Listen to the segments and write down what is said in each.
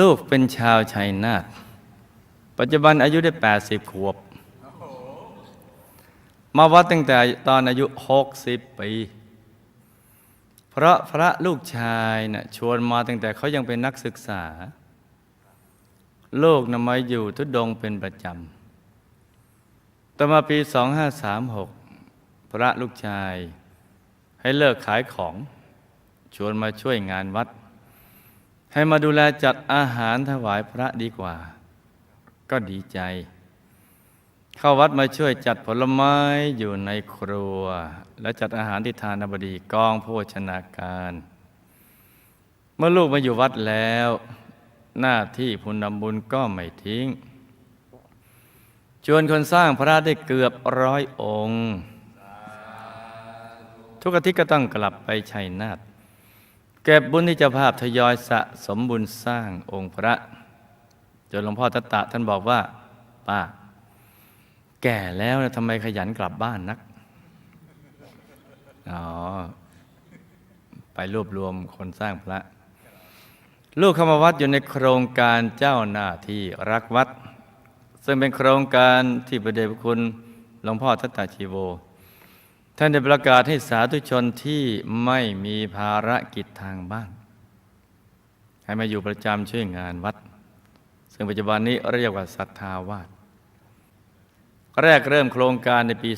ลูกเป็นชาวชัยนาทปัจจุบันอายุได้ 80 ขวบ มาวัดตั้งแต่ตอนอายุ 60 ปี เพราะพระลูกชายนะ่ะชวนมาตั้งแต่เขายังเป็นนักศึกษา โลกนำมาอยู่ทุดงเป็นประจำต่อมาปี 2536 พระลูกชายให้เลิกขายของ ชวนมาช่วยงานวัด ให้มาดูแลจัดอาหารถวายพระดีกว่า ก็ดีใจ เข้าวัดมาช่วยจัดผลไม้อยู่ในครัว และจัดอาหารที่ทานบดีกองโภชนาการ เมื่อลูกมาอยู่วัดแล้ว หน้าที่พุนนำบุญก็ไม่ทิ้ง ชวนคนสร้างพระได้เกือบร้อยองค์ ทุกอาทิตย์ก็ต้องกลับไปชัยนาท เก็บบุญที่เจ้าภาพทยอยสะสมบุญสร้างองค์พระจนหลวงพ่อตะตะท่านบอกว่า ป้า แก่แล้วนะทำไมขยันกลับบ้านนัก อ๋อ ไปรวบรวมคนสร้างพระ ลูกเข้ามาวัดอยู่ในโครงการเจ้าหน้าที่รักวัด ซึ่งเป็นโครงการที่พระเดชพระคุณหลวงพ่อทัตตาชีโว ท่านได้ประกาศให้สาธุชนที่ไม่มีภารกิจทางบ้าน ให้มาอยู่ประจำช่วยงานวัด ซึ่งปัจจุบันนี้เรียกว่าศรัทธาวาสแรกเริ่มโครงการในปี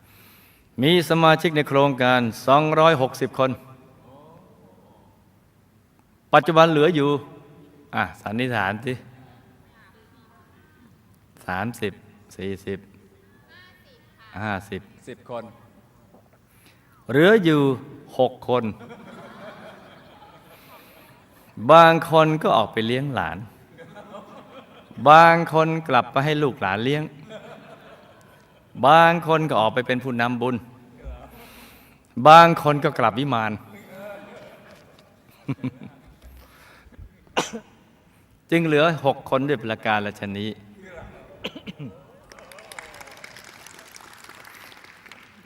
2531 มีสมาชิกในโครงการ 260 คน ปัจจุบันเหลืออยู่ อะสันนิษฐานสิสามสิบสี่สิบห้าสิบ สิบคน เหลืออยู่หกคน บางคนก็ออกไปเลี้ยงหลาน บางคนกลับไปให้ลูกหลานเลี้ยง บางคนก็ออกไปเป็นผู้นำบุญ บางคนก็กลับวิมาน จึงเหลือหกคนด้วยประการละชนี้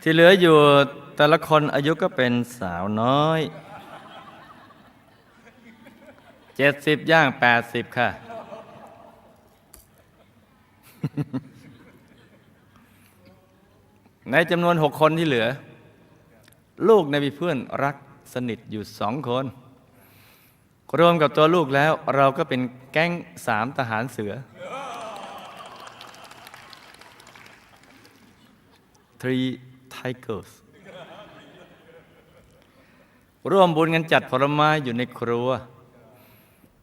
ที่เหลืออยู่แต่ละคนอายุก็เป็นสาวน้อย เจ็ดสิบย่างแปดสิบค่ะ ในจำนวนหกคนที่เหลือ ลูกในมีเพื่อนรักสนิทอยู่สองคน รวมกับตัวลูกแล้วเราก็เป็นแก๊งสามทหารเสือ three tigers ร่วมบุญกันจัดผลไม้อยู่ในครัว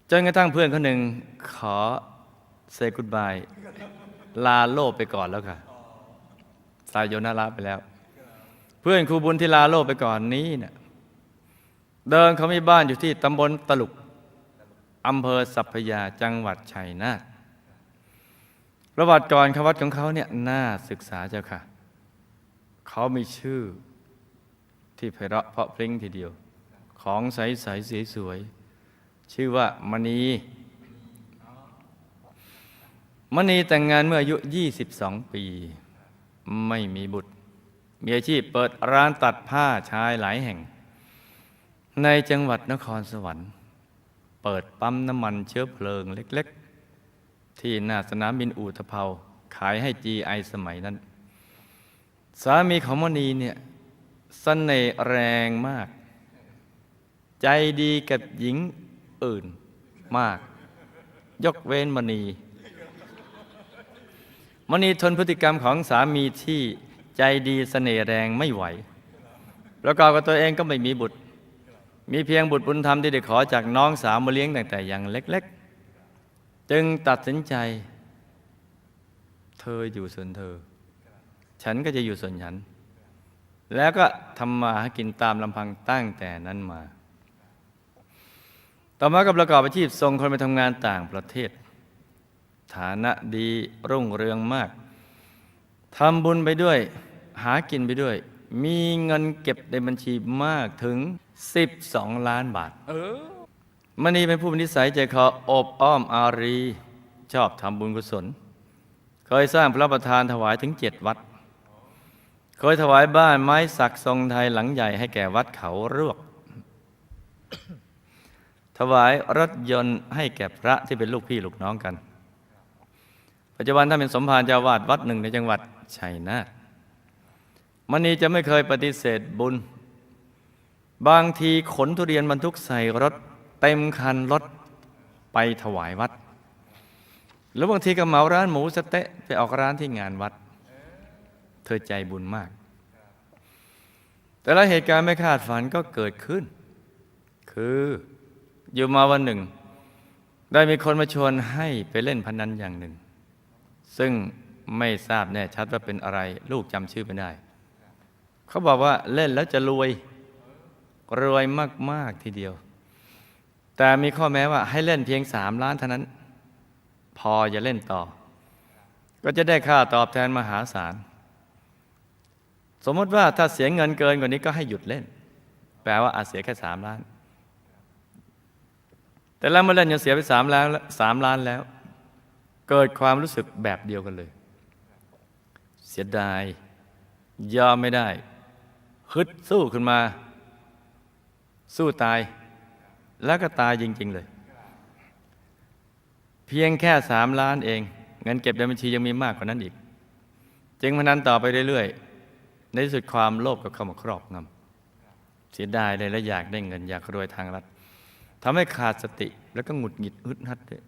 จนกระทั่งเพื่อนคนหนึ่งขอเซกุ d บาย ลาโลกไปก่อนแล้วค่ะสายโยนาระไปแล้ว เพื่อนครูบุญที่ลาโลกไปก่อนนี้เนะ่ยเดินเขามีบ้านอยู่ที่ตำบลตลุกอำเภอสัพยาจังหวัดชัยนาทประวัติก่อนควัดของเขาเนี่ยน่าศึกษาเจ้าค่ะ เขามีชื่อที่ไพเราะเพราะพริ้งทีเดียว ของใสใสสวยสวยๆชื่อว่ามณีมณีแต่งงานเมื่ออายุ 22 ปี ไม่มีบุตร มีอาชีพเปิดร้านตัดผ้าชายหลายแห่ง ในจังหวัดนครสวรรค์ เปิดปั๊มน้ำมันเชื้อเพลิงเล็ก ๆ ที่หน้าสนามบินอู่ตะเภาขายให้ GI สมัยนั้น สามีของมณีเนี่ยสเสน่ห์แรงมาก ใจดีกับหญิงอื่นมาก ยกเว้นมณี มณีทนพฤติกรรมของสามีที่ใจดีเสน่ห์แรงไม่ไหว ประกอบกับตัวเองก็ไม่มีบุตร มีเพียงบุตรบุญธรรมที่ได้ขอจากน้องสาวมาเลี้ยงตั้งแต่ยังเล็ก ๆ จึงตัดสินใจ เธออยู่ส่วนเธอ ฉันก็จะอยู่ส่วนฉัน แล้วก็ทำมาหากินตามลำพังตั้งแต่นั้นมา ต่อมาก็ประกอบอาชีพส่งคนไปทำงานต่างประเทศ ฐานะดีรุ่งเรืองมากทำบุญไปด้วย หากินไปด้วย มีเงินเก็บในบัญชีมากถึง 12 ล้านบาทเออมณีเป็นผู้มีนิสัยใจคออบอ้อมอารี ชอบทำบุญกุศล เคยสร้างพระประธานถวายถึงเจ็ดวัด เคยถวายบ้านไม้สักทรงไทยหลังใหญ่ให้แก่วัดเขารวก ถวายรถยนต์ให้แก่พระที่เป็นลูกพี่ลูกน้องกัน ปัจจุบันท่านเป็นสมภารเจ้าวาดวัดหนึ่งในจังหวัดชัยนาทมณีจะไม่เคยปฏิเสธบุญ บางทีขนทุเรียนบรรทุกใส่รถเต็มคันรถไปถวายวัด หรือบางทีก็เหมาร้านหมูสเต๊ะไปออกร้านที่งานวัด เธอใจบุญมาก แต่ละเหตุการณ์ไม่คาดฝันก็เกิดขึ้น คืออยู่มาวันหนึ่ง ได้มีคนมาชวนให้ไปเล่นพนันอย่างหนึ่ง ซึ่งไม่ทราบแน่ชัดว่าเป็นอะไร ลูกจำชื่อไม่ได้ เขาบอกว่าเล่นแล้วจะรวย รวยมาก ๆ ทีเดียว แต่มีข้อแม้ว่าให้เล่นเพียงสามล้านเท่านั้น พออย่าเล่นต่อ ก็จะได้ค่าตอบแทนมหาศาล สมมติว่าถ้าเสียเงินเกินกว่านี้ก็ให้หยุดเล่น แปลว่าอาจเสียแค่สามล้าน แต่แล้วเมื่อเล่นยังเสียไปสามล้านสามล้านแล้ว เกิดความรู้สึกแบบเดียวกันเลย เสียดายยอมไม่ได้ฮึดสู้ขึ้นมา สู้ตาย แล้วก็ตายจริง ๆ เลย เพียงแค่สามล้านเอง เงินเก็บในบัญชียังมีมากกว่านั้นอีก จึงพนันต่อไปเรื่อยๆ ในที่สุดความโลภก็เข้ามาครอบงำเสียดายเลยและอยากได้เงินอยากรวยทางรัฐทำให้ขาดสติแล้วก็หงุดหงิดฮึดฮัดด้วย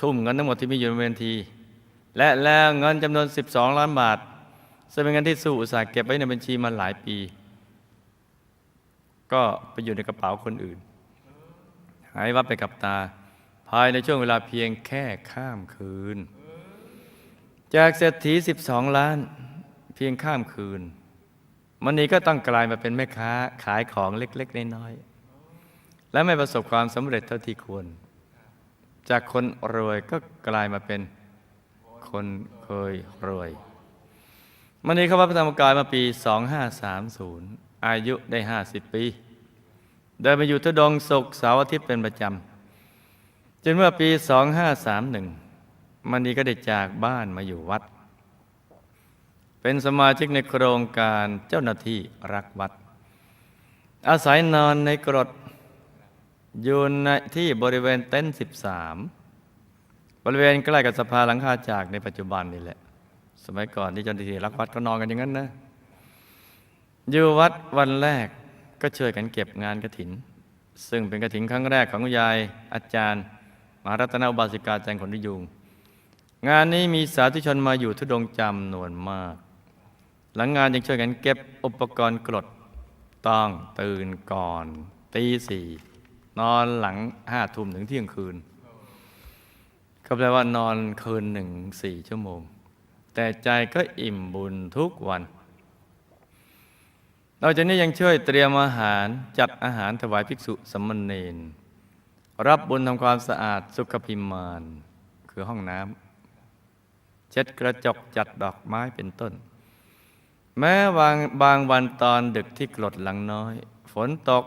ทุ่มเงินทั้งหมดที่มีอยู่ในบัญชีและแล้วเงินจำนวน 12 ล้านบาทซึ่งเป็นเงินที่สู้อุตสาห์เก็บไว้ในบัญชีมาหลายปี ก็ไปอยู่ในกระเป๋าคนอื่น หายวับไปกับตา ภายในช่วงเวลาเพียงแค่ข้ามคืน จากเศรษฐี 12 ล้าน เพียงข้ามคืน มันนีก็ต้องกลายมาเป็นแม่ค้าขายของเล็ก ๆ น้อยๆและไม่ประสบความสำเร็จเท่าที่ควร จากคนรวยก็กลายมาเป็นคนเคยรวยมันนีเข้าวัดพระธรรมกายมาปี 2530 อายุได้ 50 ปีเดินมาอยู่ทุดงศุกร์เสาร์อาทิตย์เป็นประจำจนเมื่อปี 2531มันนี้ก็ได้จากบ้านมาอยู่วัด เป็นสมาชิกในโครงการเจ้าหน้าที่รักวัด อาศัยนอนในกรดอยู่ในที่บริเวณเต็นท์13 บริเวณใกล้กับสภาหลังคาจากในปัจจุบันนี่แหละ สมัยก่อนที่เจ้าหน้าที่รักวัดก็นอนกันอย่างนั้นนะอยู่วัดวันแรกก็ช่วยกันเก็บงานกระถิน ซึ่งเป็นกระถินครั้งแรกของยายอาจารย์ มหารัตนอุบาสิกาจันขนนิยุงงานนี้มีสาธุชนมาอยู่ทุดงจำนวนมาก หลังงานยังช่วยกันเก็บอุปกรณ์กรดต้องตื่นก่อนตีสี่นอนหลังห้าทุ่มถึงเที่ยงคืนก็แปลว่านอนคืนหนึ่งสี่ชั่วโมง แต่ใจก็อิ่มบุญทุกวันนอกจากนี้ยังช่วยเตรียมอาหารจัดอาหารถวายภิกษุสมณเณรรับบุญทำความสะอาดสุขพิมาน คือห้องน้ำเช็ดกระจกจัดดอกไม้เป็นต้น แม้บางบางวันตอนดึกที่กรดหลังน้อย ฝนตก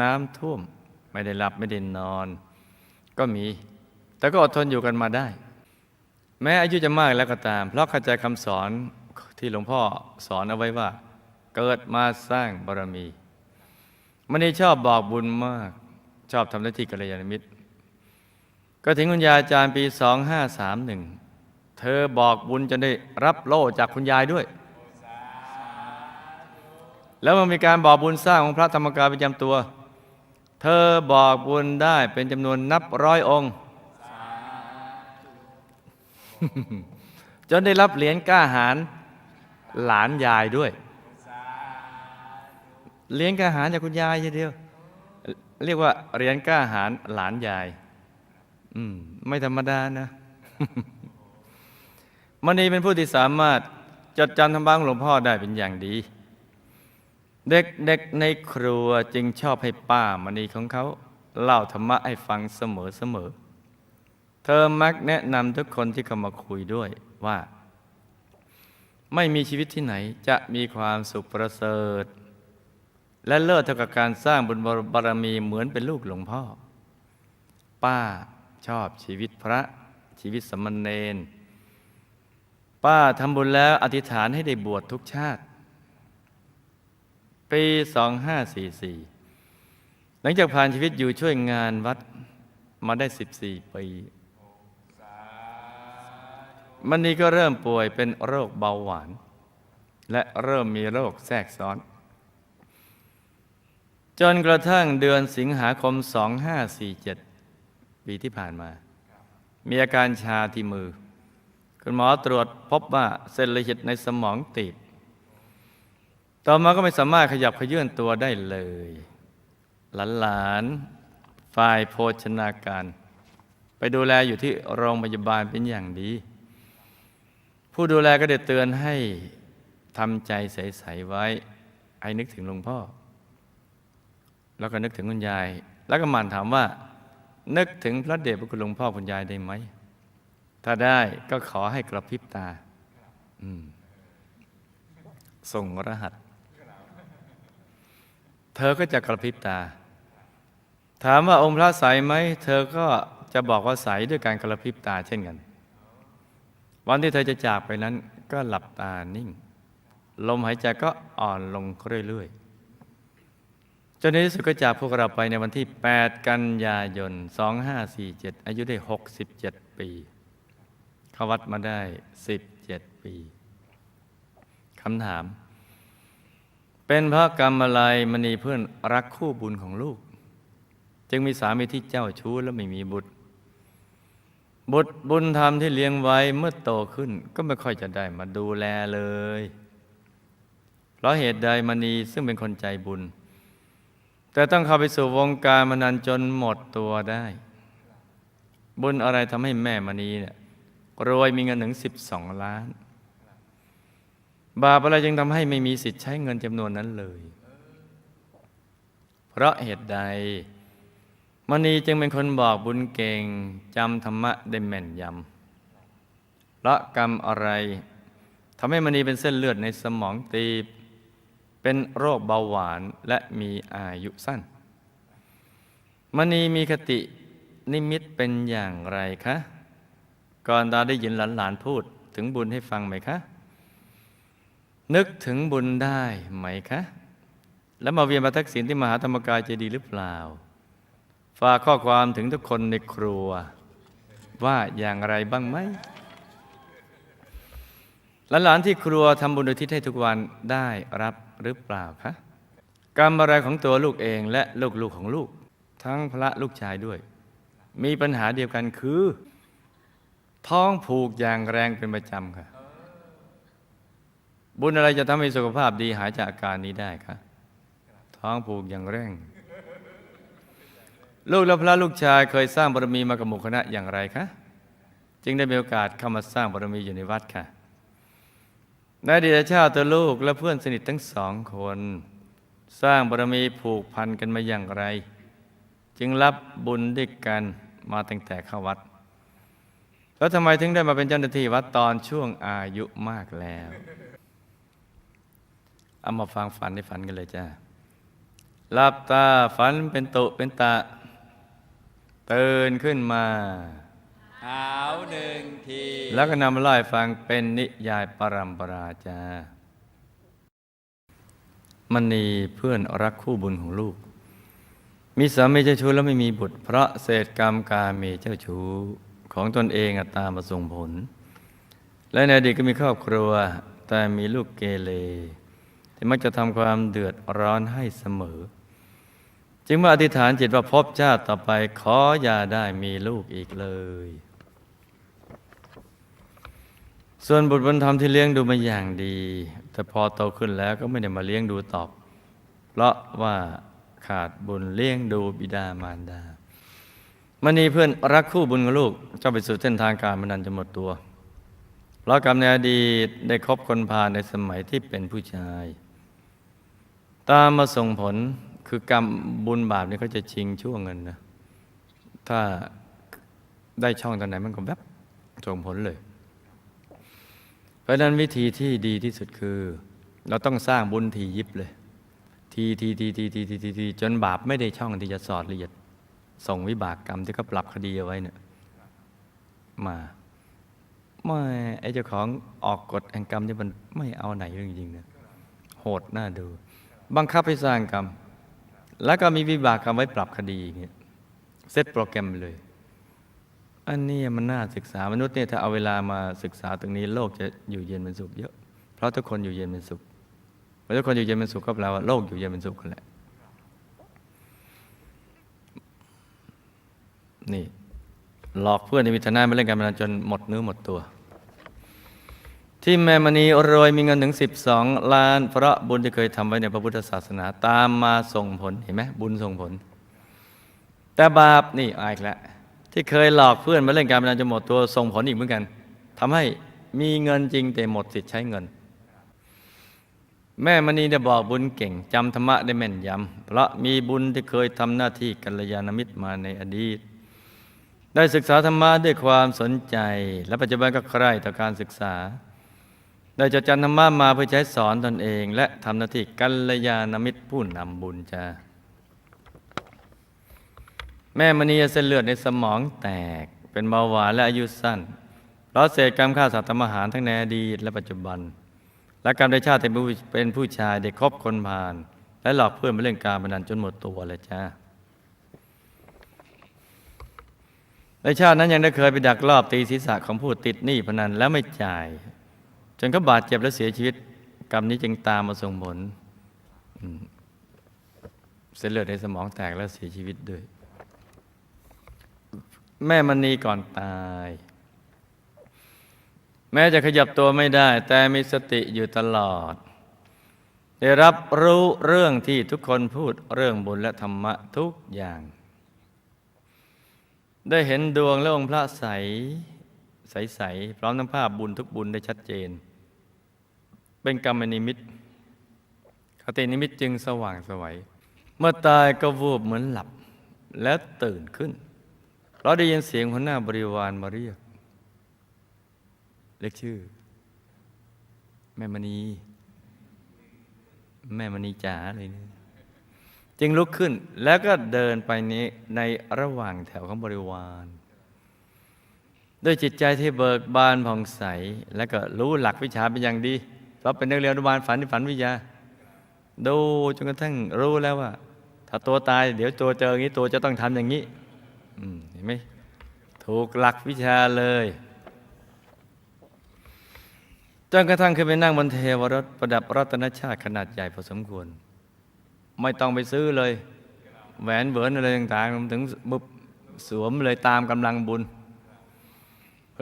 น้ำท่วม ไม่ได้หลับไม่ได้นอน ก็มี แต่ก็อดทนอยู่กันมาได้ แม้อายุจะมากแล้วก็ตาม เพราะเข้าใจคำสอนที่หลวงพ่อสอนเอาไว้ว่า เกิดมาสร้างบารมีมันนี่ชอบบอกบุญมาก ชอบทำหน้าที่กัลยาณมิตร ก็ถึงคุณยายอาจารย์ปี 2531 เธอบอกบุญจนได้รับโล่จากคุณยายด้วย แล้วมันมีการบอกบุญสร้างของพระธรรมกายประจำตัว เธอบอกบุญได้เป็นจำนวนนับร้อยองค์ จนได้รับเหรียญก้าหารหลานยายด้วย เหรียญก้าหารจากคุณยายทีเดียว เรียกว่าเหรียญก้าหารหลานยาย อืม ไม่ธรรมดานะมณีเป็นผู้ที่สามารถจดจำธรรมะของหลวงพ่อได้เป็นอย่างดี เด็กๆในครัวจึงชอบให้ป้ามณีของเขา เล่าธรรมะให้ฟังเสมอๆเธอมักแนะนำทุกคนที่เข้ามาคุยด้วยว่า ไม่มีชีวิตที่ไหนจะมีความสุขประเสริฐ และเลิศเท่ากับการสร้างบุญบารมีเหมือนเป็นลูกหลวงพ่อ ป้าชอบชีวิตพระชีวิตสมณเณรป้าทำบุญแล้วอธิษฐานให้ได้บวชทุกชาติ ปี 2544 หลังจากผ่านชีวิตอยู่ช่วยงานวัดมาได้ 14 ปี มันนี้ก็เริ่มป่วยเป็นโรคเบาหวาน และเริ่มมีโรคแทรกซ้อน จนกระทั่งเดือนสิงหาคม 2547 ปีที่ผ่านมา มีอาการชาที่มือ คุณหมอตรวจพบว่าเส้นเลือดในสมองตีบ ต่อมาก็ไม่สามารถขยับขยื่นตัวได้เลย หลานๆฝ่ายโภชนาการ ไปดูแลอยู่ที่โรงพยาบาลเป็นอย่างดี ผู้ดูแลก็ได้เตือนให้ทำใจใสๆไว้ ให้นึกถึงหลวงพ่อ แล้วก็นึกถึงคุณยาย แล้วก็หมันถามว่า นึกถึงพระเดชพระคุณหลวงพ่อคุณยายได้ไหม ถ้าได้ก็ขอให้กระพริบตา ส่งรหัส เธอก็จะกระพริบตา ถามว่าองค์พระใสไหม เธอก็จะบอกว่าใสด้วยการกระพริบตาเช่นกัน วันที่เธอจะจากไปนั้นก็หลับตานิ่ง ลมหายใจก็อ่อนลงเรื่อยๆ จนในที่สุดก็จากพวกเราไปในวันที่ 8 กันยายน 2547 อายุได้ 67 ปีเข้าวัดมาได้ 17 ปีคำถาม เป็นพระกรรมอะไรมณีเพื่อนรักคู่บุญของลูก จึงมีสามีที่เจ้าชู้และไม่มีบุตร บุตรบุญธรรมที่เลี้ยงไว้เมื่อโตขึ้นก็ไม่ค่อยจะได้มาดูแลเลย เพราะเหตุใดมณีซึ่งเป็นคนใจบุญ แต่ต้องเข้าไปสู่วงการมานานจนหมดตัวได้ บุญอะไรทำให้แม่มณีเนี่ยรวยมีเงินถึง12ล้าน บาปอะไรจึงทำให้ไม่มีสิทธิ์ใช้เงินจำนวนนั้นเลย เพราะเหตุใดมณีจึงเป็นคนบอกบุญเก่งจำธรรมะได้แม่นยำเพราะกรรมอะไรทำให้มณีเป็นเส้นเลือดในสมองตีบ เป็นโรคเบาหวานและมีอายุสั้น มณีมีคตินิมิตเป็นอย่างไรคะ ก่อนตาได้ยินหลานๆพูดถึงบุญให้ฟังไหมคะ นึกถึงบุญได้ไหมคะ แล้วมาเวียนมาทักษิณที่มหาธรรมกายจะดีหรือเปล่า ฝากข้อความถึงทุกคนในครัว ว่าอย่างไรบ้างไหมหลานๆที่ครัวทำบุญอุทิศให้ทุกวันได้รับหรือเปล่าคะกรรมอะไรของตัวลูกเองและลูกๆของลูก ทั้งพระลูกชายด้วย มีปัญหาเดียวกันคือ ท้องผูกอย่างแรงเป็นประจำค่ะ บุญอะไรจะทำให้สุขภาพดีหายจากอาการนี้ได้คะท้องผูกอย่างแร่ง ลูกและพระลูกชายเคยสร้างบารมีมากับหมู่คณะอย่างไรคะจึงได้มีโอกาสเข้ามาสร้างบารมีอยู่ในวัดค่ะในอดีตชาติตัวลูกและเพื่อนสนิททั้งสองคน สร้างบารมีผูกพันกันมาอย่างไร จึงรับบุญด้วยกันมาตั้งแต่เข้าวัด แล้วทำไมถึงได้มาเป็นเจ้าหน้าที่วัดตอนช่วงอายุมากแล้ว เอามาฟังฝันในฝันกันเลยจ้าหลับตาฝันเป็นตุเป็นตะตื่นขึ้นมาขาวหนึ่งที แล้วก็นำมาเล่าให้ฟังเป็นนิยายปรัมปราจามณีเพื่อนรักคู่บุญของลูก มีสามีเจ้าชู้แล้วไม่มีบุตร เพราะเศษกรรมกาเมเจ้าชู้ของตนเองอะตามมาส่งผล และในอดีตก็มีครอบครัว แต่มีลูกเกเร ที่มักจะทำความเดือดร้อนให้เสมอ จึงมาอธิษฐานจิตว่าพบชาติต่อไปขออย่าได้มีลูกอีกเลย ส่วนบุตรบุญธรรมที่เลี้ยงดูมาอย่างดี แต่พอโตขึ้นแล้วก็ไม่ได้มาเลี้ยงดูตอบ เพราะว่าขาดบุญเลี้ยงดูบิดามารดามณีเพื่อนรักคู่บุญกับลูกเจ้าไปสู่เส้นทางการมันนันจะหมดตัวเพราะกรรมในอดีตได้คบคนพาในสมัยที่เป็นผู้ชาย ตามมาส่งผลคือกรรมบุญบาปนี่เขาจะชิงช่วงเงินนะ ถ้าได้ช่องตอนไหนมันก็แบบส่งผลเลย เพราะนั้นวิธีที่ดีที่สุดคือ เราต้องสร้างบุญทียิบเลย ทีทีทีทีทีทีทีจนบาปไม่ได้ช่องที่จะสอดละเอียดส่งวิบากกรรมที่เขาปรับคดีเอาไว้เนี่ยมาไม่ไอเจ้าของออกกฎแห่งกรรมที่มันไม่เอาไหนจริงเนี่ยโหดน่าดู บังคับให้สร้างกรรม แล้วก็มีวิบากกรรมไว้ปรับคดีอย่างเงี้ยเซตโปรแกรมไปเลย อันนี้มันน่าศึกษามนุษย์เนี่ยถ้าเอาเวลามาศึกษาตรงนี้โลกจะอยู่เย็นเป็นสุขเยอะ เพราะทุกคนอยู่เย็นเป็นสุขเมื่อทุกคนอยู่เย็นเป็นสุขก็แปลว่าโลกอยู่เย็นเป็นสุขกันแหละนี่หลอกเพื่อนในวิทนามาเล่นการพนันจนหมดเนื้อหมดตัว ที่แม่มณีรวยมีเงินถึง 12 ล้าน เพราะบุญที่เคยทำไว้ในพระพุทธศาสนาตามมาส่งผลเห็นไหมบุญส่งผล แต่บาปนี่อายอีกแล้วที่เคยหลอกเพื่อนมาเล่นการพนันจนหมดตัวส่งผลอีกเหมือนกันทำให้มีเงินจริงแต่หมดสิทธิ์ใช้เงิน แม่มณีได้บอกบุญเก่งจำธรรมะได้แม่นยำเพราะมีบุญที่เคยทำหน้าที่กัลยาณมิตรมาในอดีตได้ศึกษาธรรมะด้วยความสนใจ และปัจจุบันก็ใคร่ต่อการศึกษา ได้จดจำธรรมะมาเพื่อใช้สอนตนเอง และทำหน้าที่กัลยาณมิตรผู้นำบุญจ้าแม่มณีเส้นเลือดในสมองแตก เป็นเบาหวานและอายุสั้น เพราะเศษกรรมฆ่าสัตว์ทำอาหารทั้งในอดีตและปัจจุบัน และกรรมได้ชาติเป็นผู้ชายได้คบคนพาลและหลอกเพื่อนไปเล่นการพนันจนหมดตัวเลยจ้าในชาตินั้นยังได้เคยไปดักรอบตีศีรษะของผู้ติดหนี้พนันแล้วไม่จ่าย จนเขาบาดเจ็บและเสียชีวิต กรรมนี้จึงตามมาส่งผลเส้นเลือดในสมองแตกและเสียชีวิตด้วย แม่มณีก่อนตาย แม้จะขยับตัวไม่ได้ แต่มีสติอยู่ตลอด ได้รับรู้เรื่องที่ทุกคนพูดเรื่องบุญและธรรมะทุกอย่าง ได้เห็นดวงและองค์พระใส ใส ๆ พร้อมทั้งภาพบุญทุกบุญได้ชัดเจน เป็นกรรมนิมิตคตินิมิตจึงสว่างสวัย เมื่อตายก็วูบเหมือนหลับและตื่นขึ้น เราได้ยินเสียงหัวหน้าบริวารมาเรียก เรียกชื่อ แม่มณี แม่มณีจ๋าเลยนี่จึงลุกขึ้นแล้วก็เดินไปนี้ในระหว่างแถวของบริวาร ด้วยจิตใจที่เบิกบานผ่องใส และก็รู้หลักวิชาเป็นอย่างดีเพราะเป็นนักเรียนอนุบาลฝันที่ฝันวิทยา ดูจนกระทั่งรู้แล้วว่า ถ้าตัวตายเดี๋ยวตัวเจออย่างนี้ตัวจะต้องทำอย่างนี้เห็นไหมถูกหลักวิชาเลยจนกระทั่งขึ้นไปนั่งบนเทวรถประดับรัตนชาติขนาดใหญ่พอสมควร ไม่ต้องไปซื้อเลย แหวนเบิร์นอะไรต่างๆถึงบุบสวมเลยตามกำลังบุญ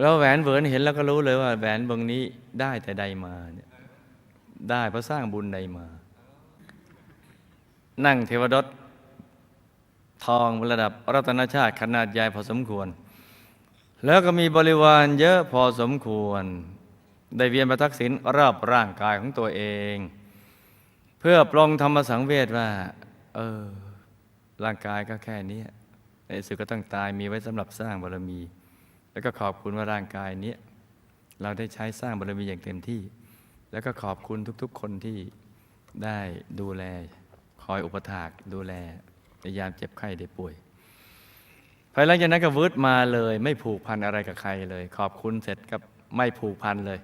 แล้วแหวนเบิร์นเห็นแล้วก็รู้เลยว่า แหวนวงนี้ได้แต่ใดมาเนี่ยได้เพราะสร้างบุญใดมา นั่งเทวดตทองระดับรัตนชาติขนาดใหญ่พอสมควร แล้วก็มีบริวารเยอะพอสมควร ได้เวียนประทักษิณรอบร่างกายของตัวเอง เพื่อปลงธรรมสังเวชว่า เออ ร่างกายก็แค่นี้ในที่สุดก็ต้องตายมีไว้สำหรับสร้างบารมี แล้วก็ขอบคุณว่าร่างกายนี้เราได้ใช้สร้างบารมีอย่างเต็มที่ แล้วก็ขอบคุณทุกๆ คนที่ได้ดูแลคอยอุปถากดูแลในยามเจ็บไข้ได้ป่วย ภายหลังจากนั้นก็วืดมาเลย ไม่ผูกพันอะไรกับใครเลย ขอบคุณเสร็จก็ไม่ผูกพันเลย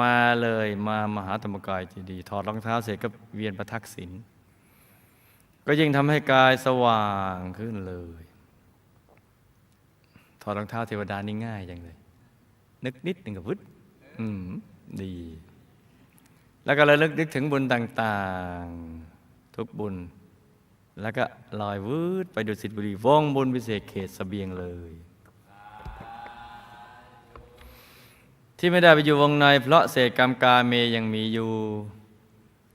มาเลยมามหาธรรมกายเจดีถอดรองเท้าเสร็จก็เวียนประทักษิณก็ยิ่งทำให้กายสว่างขึ้นเลย อดรองเท้าเทวดานี่ง่ายจังเลย นึกนิดหนึ่งกับวึดอืม ดี แล้วก็ระลึกนึกถึงบุญต่าง ๆ ทุกบุญ แล้วก็ลอยวืดไปดูสิทธิบุรีวงบุญพิเศษเขตสเสบียงเลย ที่ไม่ได้ไปอยู่วงใน เพราะเศษกรรมกาเมยังมีอยู่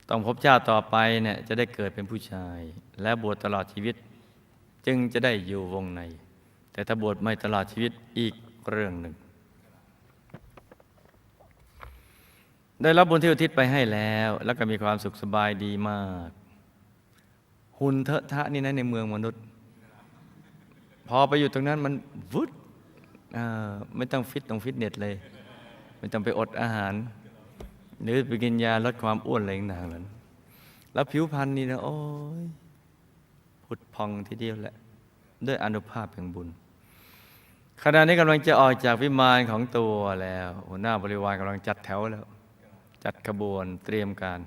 ต้องพบชาติต่อไปเนี่ยจะได้เกิดเป็นผู้ชาย และบวชตลอดชีวิต จึงจะได้อยู่วงใน แต่ถ้าบวชไม่ตลอดชีวิตอีกเรื่องหนึ่ง ได้รับบุญที่อุทิศไปให้แล้ว แล้วก็มีความสุขสบายดีมาก หุ่นเถอะทะนี่นะในเมืองมนุษย์ พอไปอยู่ตรงนั้นมันวุดไม่ต้องฟิตต้องฟิตเนสเลย ไม่ต้องไปอดอาหาร หรือไปกินยาลดความอ้วนอะไรต่างๆนั้นแล้วผิวพรรณนี่นะโอ้ยผุดพองทีเดียวแหละ ด้วยอนุภาพแห่งบุญ ขณะนี้กำลังจะออกจากวิมานของตัวแล้วหัวหน้าบริวารกำลังจัดแถวแล้ว จัดขบวนเตรียมการ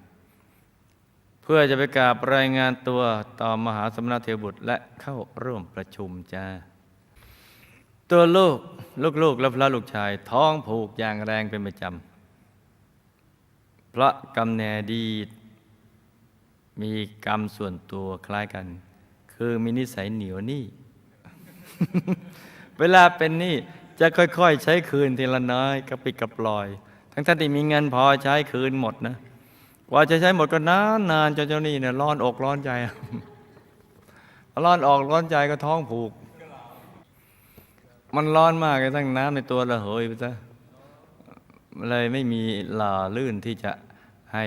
เพื่อจะไปกราบรายงานตัวต่อมหาสมณเทวบุตรและเข้าร่วมประชุมจ้าตัวลูกลูกๆและพระลูกชายท้องผูกอย่างแรงเป็นประจำพระกำเนิดดีตมีกรรมส่วนตัวคล้ายกัน คือมีนิสัยเหนียวหนี้ เวลาเป็นหนี้จะค่อยๆ ใช้คืนทีละน้อยกระปิดกระปลอย ทั้งท่านที่มีเงินพอใช้คืนหมดนะกว่าจะใช้หมดก็นานนานจนเจ้าหนี้เนี่ยร้อนอกร้อนใจร้อนออกร้อนใจก็ท้องผูก มันร้อนมากเลยทั้งน้ำในตัวระเหยไปซะเลยไม่มีหล่อลื่นที่จะให้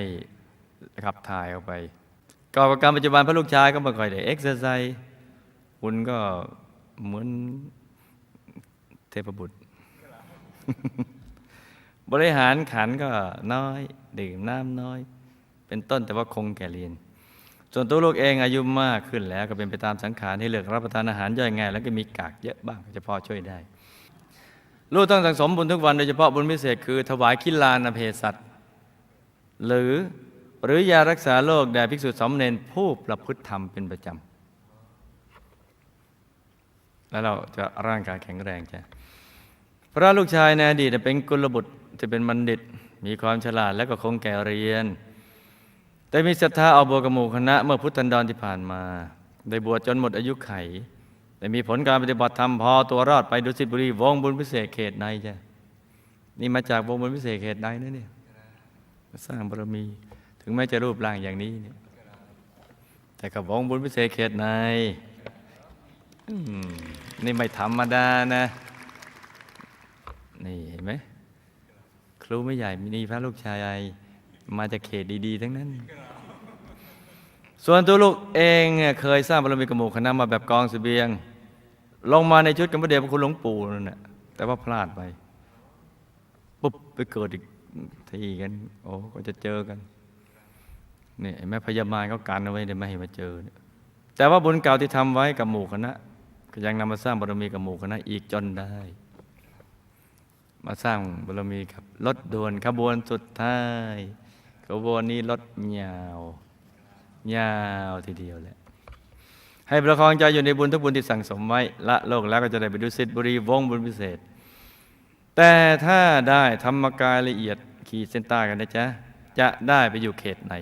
ขับถ่ายออกไปก่อนกับการปัจจุบันพระลูกชายก็ไม่ค่อยได้เอ็กซ์ไซส์หุ่นก็เหมือน ทพบุตร บริหารขันก็น้อย ดื่มน้ำน้อย เป็นต้นแต่ว่าคงแก่เรียน ส่วนตัวลูกเองอายุมากขึ้นแล้วก็เป็นไปตามสังขารที่เลือกรับประทานอาหารย่อยง่ายแล้วก็มีกากเยอะบ้างจะพอช่วยได้ ลูกต้องสังสมบุญทุกวันโดยเฉพาะบุญพิเศษคือ ถวายคิลานเพสัตหรือหรือยารักษาโรคแด่ภิกษุสมเณรผู้ประพฤติธรรมเป็นประจำ แล้วเราจะร่างกายแข็งแรงจ้ะ พระลูกชายในอดีตเป็นกุลบุตรจะเป็นบัณฑิต มีความฉลาดและก็คงแก่เรียน แต่มีศรัทธาเอาบวกหมู่คณะ เมื่อพุทธันดรที่ผ่านมา ได้บวชจนหมดอายุไข แต่มีผลการปฏิบัติธรรมพอตัวรอดไปดุสิตบุรีวงบุญพิเศษเขตในจ้ะนี่มาจากวงบุญพิเศษเขตในนะเนี่ยสร้างบารมี ถึงแม้จะรูปร่างอย่างนี้เนี่ยแต่กับวงบุญพิเศษเขตในนี่ไม่ธรรมดานะ นี่เห็นไหมครูไม่ใหญ่มีพระลูกชาย มาจากเขตดี ๆ ทั้งนั้น ส่วนตัวลูกเองเนี่ยเคยสร้างบารมีกบหมู่คณะมาแบบกองเสบียง ลงมาในชุดกับพระเดชพระคุณหลวงปู่นั่นแหละแต่ว่าพลาดไป ปุ๊บไปเกิดอีกทีกัน โอ้ก็จะเจอกันนี่เห็นไหมพยาบาลเขากันเอาไว้เดี๋ยวไม่ให้มาเจอ แต่ว่าบุญเก่าที่ทำไว้กับหมู่คณะ ก็ยังนำมาสร้างบารมีกับหมู่คณะอีกจนได้ มาสร้างบารมีกับรถด่วนขบวนสุดท้ายขบวนนี้รถยาวยาวทีเดียวแหละให้ประคองใจอยู่ในบุญทุกบุญที่สั่งสมไว้ละโลกแล้วก็จะได้ไปดูสิทธิบุรีวงบุญพิเศษ แต่ถ้าได้ธรรมกายละเอียดขีดเส้นใต้กันนะจ๊ะจะได้ไปอยู่เขตไหน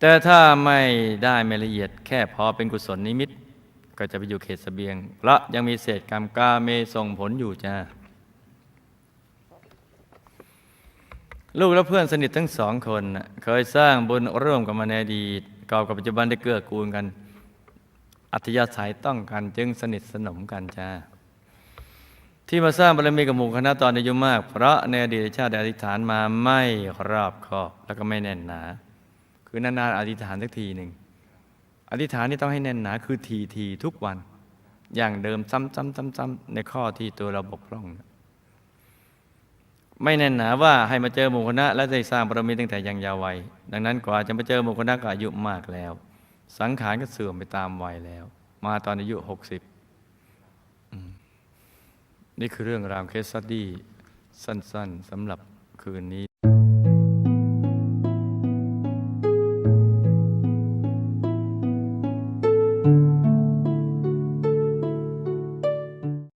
แต่ถ้าไม่ได้ไม่ละเอียดแค่พอเป็นกุศลนิมิต ก็จะไปอยู่เขตเสบียง เพราะยังมีเศษกรรมกาเมส่งผลอยู่จ้า ลูกและเพื่อนสนิททั้งสองคนเคยสร้างบุญร่วมกันมาในอดีตเก่ากับปัจจุบันได้เกื้อกูลกัน อัธยาศัยต้องกันจึงสนิทสนมกันจ้าที่มาสร้างบารมีกับหมู่คณะตอนอายุมาก เพราะในอดีตชาติได้อธิษฐานมาไม่รอบคอบแล้วก็ไม่แน่นหนา คือนานๆอธิษฐานสักทีหนึ่งอธิษฐานนี่ต้องให้แน่นหนาคือทีทีทุกวัน อย่างเดิมซ้ำๆๆๆในข้อที่ตัวเราบกพร่องนะ ไม่แน่นหนาว่าให้มาเจอหมู่คณะและได้สร้างบารมีตั้งแต่ยังยาววัย ดังนั้นกว่าจะมาเจอหมู่คณะก็อายุมากแล้ว สังขารก็เสื่อมไปตามวัยแล้ว มาตอนอายุหกสิบนี่คือเรื่องราวเคสสตดี้สั้นๆสำหรับคืนนี้